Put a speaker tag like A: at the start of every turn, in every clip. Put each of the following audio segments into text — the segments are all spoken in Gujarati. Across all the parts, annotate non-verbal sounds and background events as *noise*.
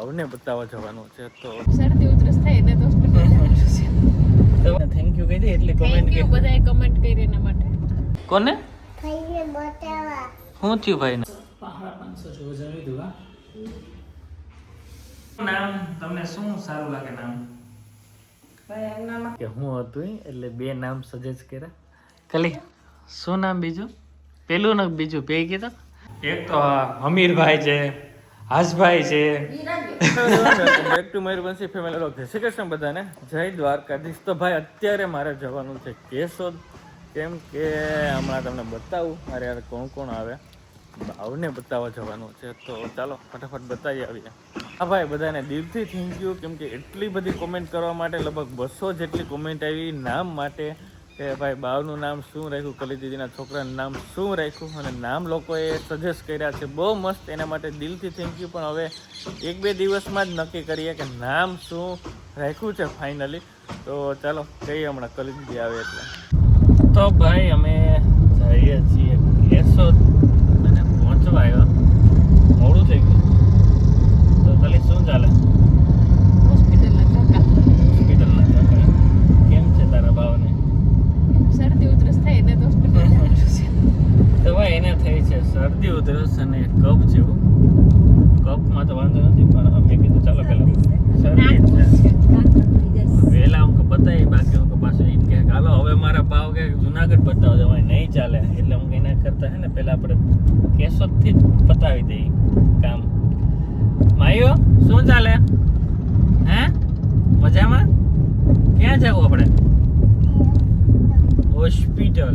A: ભાવને બતાવવા જવાનું છે તો
B: શરદી ઉધરસ થાય એટલે તો હોસ્પિટલ
A: થેન્ક યુ કહી દે એટલે
B: કમેન્ટ કે બધાએ કમેન્ટ કરી એના માટે.
A: કોને?
C: ભાઈને બતાવવા
A: હું થયું ભાઈને? નામ? તમને શું સારું લાગે નામ? કે હું હતું એટલે બે નામ સજેસ્ટ કર્યા. કલી શું નામ બીજું? પેલું ને બીજું બે કીધું? એક તો હમીરભાઈ છે હાસભાઈ છે. બેક ટુ મયુરવંશી ફેમિલી લોક જય શ્રી કૃષ્ણ બધાને. જય દ્વારકાધીશ. તો ભાઈ, અત્યારે મારે જવાનું છે કેશોદ. કેમ કે હમણાં તમને બતાવું, મારે યાર કોણ કોણ આવે. ભાવને બતાવવા જવાનું છે. તો ચાલો, ફટાફટ બતાવી આવીએ. હા ભાઈ, બધાને દિલથી થેન્ક યુ કેમ કે એટલી બધી કોમેન્ટ કરવા માટે લગભગ બસો જેટલી કોમેન્ટ આવી. નામ માટે કે ભાઈ બાવનું નામ શું રાખ્યું? કલી દીદીના છોકરાનું નામ શું રાખ્યું? અને નામ લોકોએ સજેસ્ટ કર્યા છે. બહુ મસ્ત. એના માટે દિલથી થેન્ક યુ પણ હવે એક બે દિવસમાં જ નક્કી કરીએ કે નામ શું રાખ્યું છે ફાઇનલી તો ચાલો, કહીએ હમણાં કલી દીદી આવે એટલે. તો ભાઈ, અમે જઈએ છીએ કેશોદ. અને પહોંચવા આવ્યા. મોડું થઈ ગયું તો કલી શું ચાલે
B: હોસ્પિટલના ધક્કા
A: હોસ્પિટલના ધક્કા. કેમ છે તારા ભાવને
B: શરદી ઉધરસ થાય એટલે તો હોસ્પિટલ જવાનું છે
A: તો ભાઈ એને થઈ છે શરદી ઉધરસ અને કફ જેવું કફમાં તો વાંધો નથી પણ મેં કીધું ચાલો પેલા શરદી જ છે વહેલા હું બતાવી બાકી હું પાછું એમ કે હાલો હવે મારા ભાવ કે જુનાગઢ બતાવો જવાય નહીં ચાલે. એટલે હું એના કરતા હે ને પહેલાં આપણે કેશોદથી જ પતાવી દઈએ કામ. માયો શું ચાલે? હે? મજામાં? ક્યાં જવું આપણે? હોસ્પિટલ.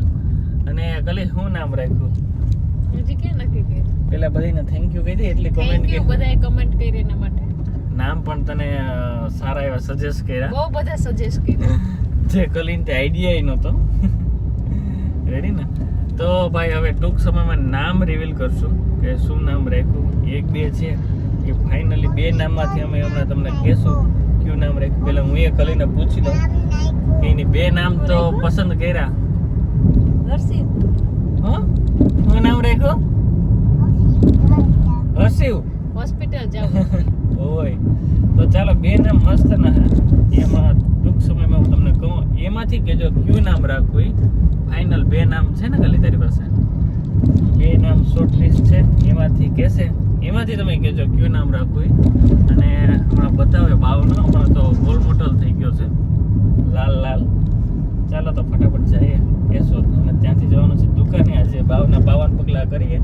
A: અને કલી શું નામ રાખ્યું?
B: હજી ક્યાં નક્કી કર્યું?
A: પેલા બધાને થેન્ક યુ કહી દે એટલે કોમેન્ટ કે
B: બધાએ કમેન્ટ કરી એના માટે.
A: નામ પણ તને સારા એવા સજેસ્ટ કર્યા.
B: બહુ બધા સજેસ્ટ કર્યા.
A: જે કલીન તે આઈડિયા નહોતો. રેડી ને? તો ભાઈ હવે ટૂંક સમયમાં નામ રિવીલ કરશું કે શું નામ રાખ્યું? એક બે છે. એ ફાઇનલી બે નામમાંથી અમે હમણાં તમને કહેશું કયું નામ રાખ્યું. પહેલાં હું એ કલીને પૂછી લઉં. કે એની બે નામ તો પસંદ કર્યા? હો? શું નામ રાખ્યું? હર્ષિવ
B: હોસ્પિટલ જવું. *laughs*
A: તો ચાલો બે નામ મસ્ત ના એમાં સમયમાં હું તમને કહું એમાંથી કેજો ક્યુ નામ રાખવું ફાઇનલ બે નામ છે ને ખાલી તારી પાસે? બે નામ શોર્ટ લિસ્ટ છે એમાંથી કહેશે. એમાંથી તમે કહેજો ક્યુ નામ રાખવું અને હમણાં બતાવે ભાવનો હમણાં તો ગોલ મોટલ થઈ ગયો છે. લાલ લાલ. ચાલો તો ફટાફટ જઈએ. કહેશો અને ત્યાંથી જવાનું છે દુકાને. આજે ભાવના બાવન પગલાં કરીએ.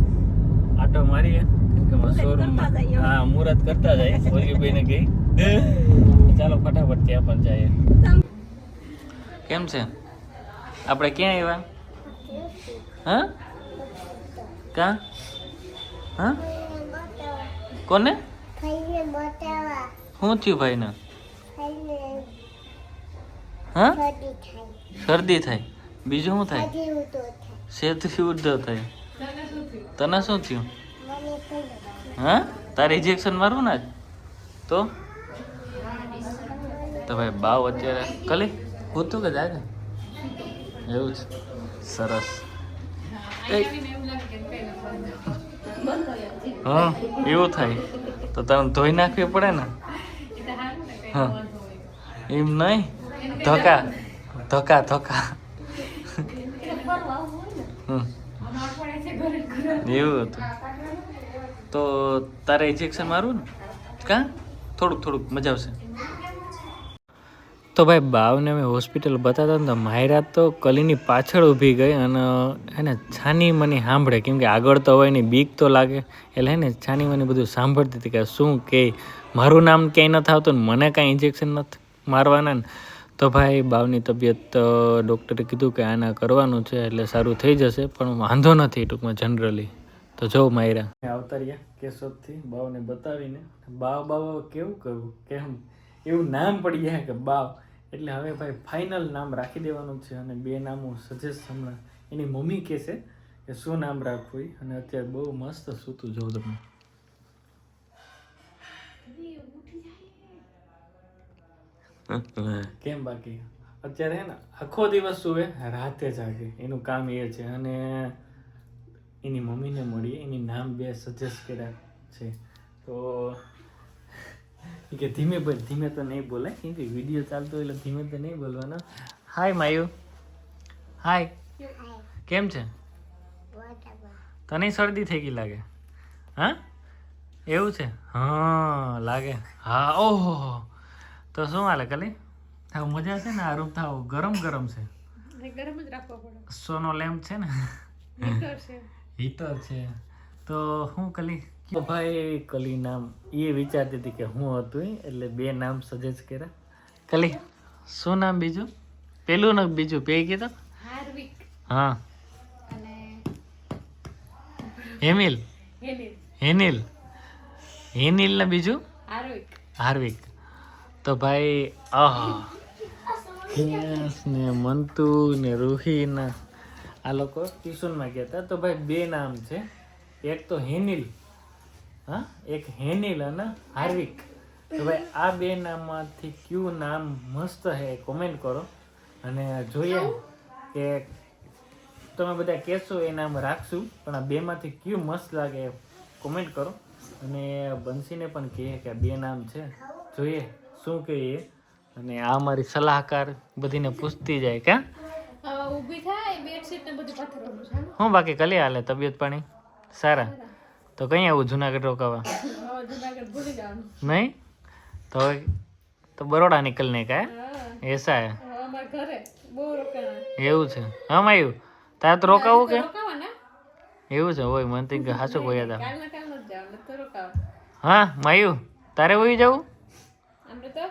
A: આટો મારીએ. કેમ કે શોરૂમમાં હા મુહૂર્ત કરતા જાય ઓલીભાઈને કહી. ચાલો, ફટાફટ ત્યાં પણ જઈએ. કેમ છે? આપણે ક્યાં આવ્યા? હા? કા? હા? કોને?
C: ભાઈને બતાવવા
A: શું થયું ભાઈને?
C: ભાઈને
A: હા?
C: શરદી થાય.
A: શરદી થાય બીજું શું થાય?
C: શરદી ઉતો થાય
A: સેતુથી ઉદ્ધવ થાય. તને શું થયું?
C: મને કઈ
A: હા? તારે ઇન્જેક્શન મારવું ને આજ? તો તો? ભાઈ બાવ અત્યારે કલી પૂછતું કે જાગે એવું છે. સરસ. હા એવું થાય. તો તમે ધોઈ નાખવી પડે ને? હા. એમ નહીં? ધક્કા ધક્કા ધક્કા હમ. એવું હતું. તો તારે ઇન્જેક્શન મારું ને? કાં? થોડુંક થોડુંક મજા આવશે. તો ભાઈ બાવને અમે હોસ્પિટલ બતાવતા ને તો માયરા તો કલીની પાછળ ઊભી ગઈ અને એને છાની મને સાંભળે. કેમ કે આગળ તો હોય ને બીક તો લાગે. એટલે હે ને છાની મને બધું સાંભળતી હતી કે શું કે, મારું નામ ક્યાંય નથી થતું ને મને કાંઈ ઇન્જેક્શન નથી મારવાના ને. તો ભાઈ બાવની તબિયત ડૉક્ટરે કીધું કે આના કરવાનું છે એટલે સારું થઈ જશે, પણ વાંધો નથી ટૂંકમાં જનરલી તો જો માયરા. આવતા રહ્યા કેશોદથી બાવને બતાવીને, બાવ બાવ કેવું કરવું કેમ? એવું નામ પડી જાય કે બાવ. એટલે હવે ભાઈ ફાઇનલ નામ રાખી દેવાનું છે અને બે નામો સજેસ્ટ હમણાં એની મમ્મી કહે છે કે શું નામ રાખવું અને અત્યારે બહુ મસ્ત સૂતું જોઉં તમે કેમ બાકી? અત્યારે હે ને આખો દિવસ સુવે રાતે જાગે. એનું કામ એ છે. અને એની મમ્મીને મળીએ. એની નામ બે સજેસ્ટ કર્યા છે. તો કે ધીમે બોલ ધીમે તો નહીં બોલાય કેમ કે વીડિયો ચાલતો એટલે ધીમે તો નહીં બોલવાનો. હાય માયુ હાય કેમ છે? તને શરદી થઈ ગઈ લાગે? હા? એવું છે? હા લાગે. હા ઓહો. તો શું હાલે કલી? થાવ મજા છે ને આ રૂમ? થાવ ગરમ ગરમ છે.
B: ગરમ જ રાખવો પડે.
A: સોનો લેમ્પ છે ને?
B: હીટર છે.
A: તો હું કલી? ભાઈ કલી નામ એ વિચારતી હતી કે હું હતું એટલે બે નામ સજેસ્ટ કર્યા. કલી શું નામ બીજું? પેલું ને બીજું પે કીધો હા. હેમિલ?
B: હેનિલ.
A: હેનિલ ને બીજું?
B: હાર્વિક
A: તો ભાઈ આહ. ને મંતુ ને રૂહી ને આ લોકો ટ્યુશનમાં ગયા હતા. તો ભાઈ બે નામ છે. એક તો હેનિલ હા? એક હેનિલ અને હાર્વિક. તો ભાઈ આ બે નામમાંથી કયું નામ મસ્ત છે કોમેન્ટ કરો. અને જોઈએ કે તમે બધા કહેશો એ નામ રાખશું પણ આ બેમાંથી કયું મસ્ત લાગે કોમેન્ટ કરો. અને બંસીને પણ કહે કે આ બે નામ છે. જોઈએ શું કહીએ. અને આ મારી સલાહકાર બધીને પૂછતી જાય કે?
B: ઊભી થાય બેડશીટ ને બધું પથરવાનું છે
A: હું બાકી કલી હાલે તબિયત પાણી? સારા. તો કઈ આવું જુનાગઢ રોકાવા?
B: હવે જુનાગઢ ભૂલી જવાનું
A: નહીં? તો હવે તો બરોડા નીકળને કા?
B: હા.
A: એસા હે.
B: હવે અમારા ઘરે. બહુ રોકાણા.
A: એવું છે. હા માયું. તારે તો રોકાવું કે?
B: રોકાવા ને
A: એવું છે. હોય મને તો હાસું કોઈ હતા
B: કાલના કાલ જ જાવ ને તો રોકાવા.
A: હા માયું. તારે હોઈ જવું?
B: અમને તો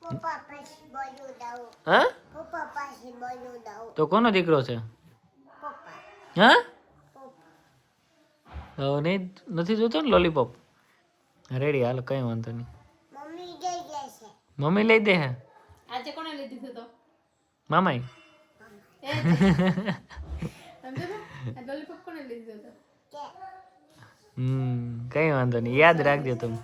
C: પપ્પા પછી બોલું દઉં
A: હા?
C: પપ્પા પછી બોલું દઉં
A: તો કોનો દીકરો છે?
C: પપ્પા.
A: હા?
C: પપ્પા
A: તો નહીં નથી જોતો ને લોલીપોપ રેડી હાલ કઈ વાંધો નહીં.
C: મમ્મી જઈ જશે
A: મમ્મી લઈ દે હે?
B: આજે કોને લીધી દીધું તો
A: મામાઈ હમ કઈ વાંધો નહીં યાદ રાખજો તમે.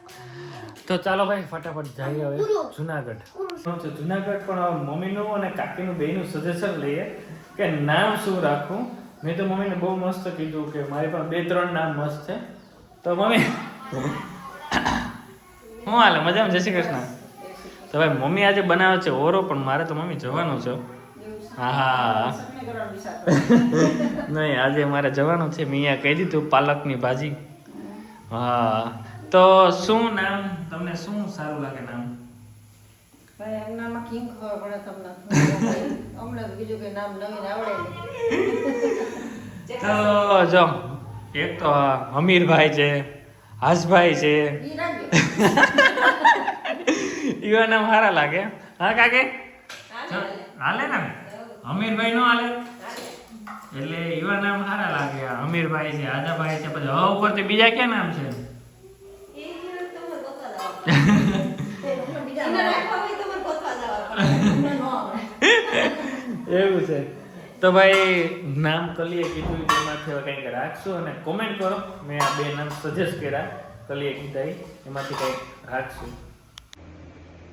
A: તો ચાલો ભાઈ ફટાફટ જઈએ હવે જુનાગઢ. શું છે જુનાગઢ પણ મમ્મીનું અને કાકીનું બેયનું સજેશન લઈએ કે નામ શું રાખવું? મેં તો મમ્મીને બહુ મસ્ત કીધું કે મારી પાસે બે, ત્રણ નામ મસ્ત છે. તો મમ્મી, હું હાલે? મજામાં? જય શ્રી કૃષ્ણ. તો ભાઈ, મમ્મી આજે બનાવે છે ઓરો, પણ મારે તો મમ્મી જવાનું છે. હા નહીં, આજે મારે જવાનું છે. મેં કહી દીધું પાલકની ભાજી. હા. તો શું નામ? તમને શું સારું લાગે નામ?
D: ભાઈ એમનામાં કિંગ ખબર પડે તમને હમણાં તો બીજું કઈ નામ નવીન આવડે
A: તો જો એક તો આ અમીરભાઈ છે હસભાઈ છે. એવા નામ સારા લાગે. હા કાકે? હાલે ને? અમીરભાઈ નો હાલે? એટલે એવા નામ સારા લાગે અમીરભાઈ છે આજાભાઈ છે પછી હવે ઉપરથી બીજા ક્યાં નામ છે
D: એને રાખવા હોય તો મને ગોતવા જવા પડે. અમને ન આવડે.
A: એવું છે. તો ભાઈ, નામ કલીએ કીધું એમાંથી કંઈક રાખશું અને કોમેન્ટ કરો. મેં આ બે નામ સજેસ્ટ કર્યા, કલીએ કીધા એમાંથી કંઈક રાખશું.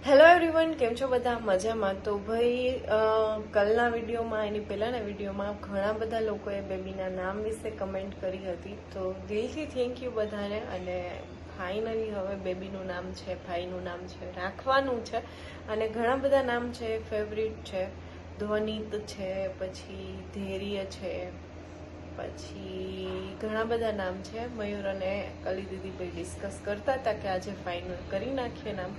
E: હેલો એવરીવન કેમ છો બધા? મજામાં? તો ભાઈ કલના વિડીયોમાં, એની પહેલાંના વિડીયોમાં ઘણા બધા લોકોએ બેબીના નામ વિશે કમેન્ટ કરી હતી. તો દિલથી થેન્ક યુ બધાને અને ફાઇનલી હવે બેબીનું નામ છે, ભાઈનું નામ છે, રાખવાનું છે. અને ઘણા બધા નામ છે ફેવરિટ છે. ધ્વનિત છે, પછી ધૈર્ય છે, પછી ઘણા બધા નામ છે. મયુર અને કલી દીદી ભાઈ ડિસ્કસ કરતા હતા કે આજે ફાઇનલ કરી નાખીએ નામ.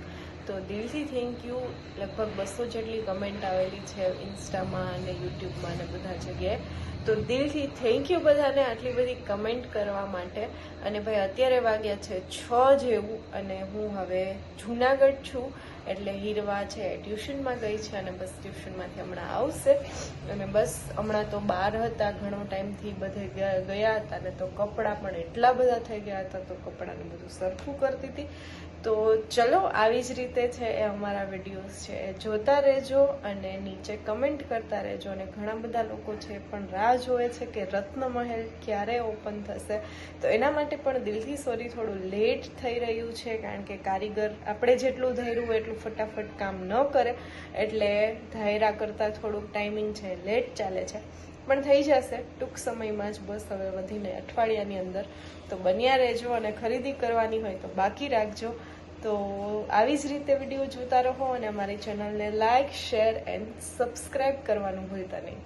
E: તો દિલથી થેન્ક યુ લગભગ બસો જેટલી કમેન્ટ આવેલી છે ઇન્સ્ટામાં અને યુટ્યુબમાં અને બધા જગ્યાએ. તો દિલથી થેન્ક યુ બધાને આટલી બધી કમેન્ટ કરવા માટે. અને ભાઈ, અત્યારે વાગ્યા છે છ જેવું અને હું હવે જુનાગઢ છું. એટલે હીરવા છે, ટ્યુશનમાં ગઈ છે અને બસ ટ્યુશનમાંથી હમણાં આવશે. અને બસ હમણાં તો બહાર હતા, ઘણો ટાઈમથી બધે ગયા હતા ને તો કપડાં પણ એટલા બધા થઈ ગયા હતા તો કપડાને બધું સરખું કરતી હતી. તો ચલો આવી જ રીતે છે એ અમારા વિડીયોઝ છે. એ જોતા રહેજો અને નીચે કમેન્ટ કરતા રહેજો અને ઘણા બધા લોકો છે પણ રાહ જોવે છે કે રત્ન મહેલ ક્યારે ઓપન થશે. તો એના માટે પણ દિલથી સોરી, થોડું લેટ થઈ રહ્યું છે કારણ કે કારીગર આપણે જેટલું ધાર્યું એટલું ફટાફટ કામ ન કરે. એટલે ધાયરા કરતાં થોડુંક ટાઈમિંગ છે, લેટ ચાલે છે. પણ થઈ જશે. ટૂંક સમયમાં જ બસ હવે વધીને અઠવાડિયાની અંદર તો બન્યા રહેજો અને ખરીદી કરવાની હોય તો બાકી રાખજો. તો આવી જ રીતે વીડિયો જોતા રહો અને અમારી ચેનલને લાઇક શેર એન્ડ સબસ્ક્રાઈબ કરવાનું ભૂલતા નહીં.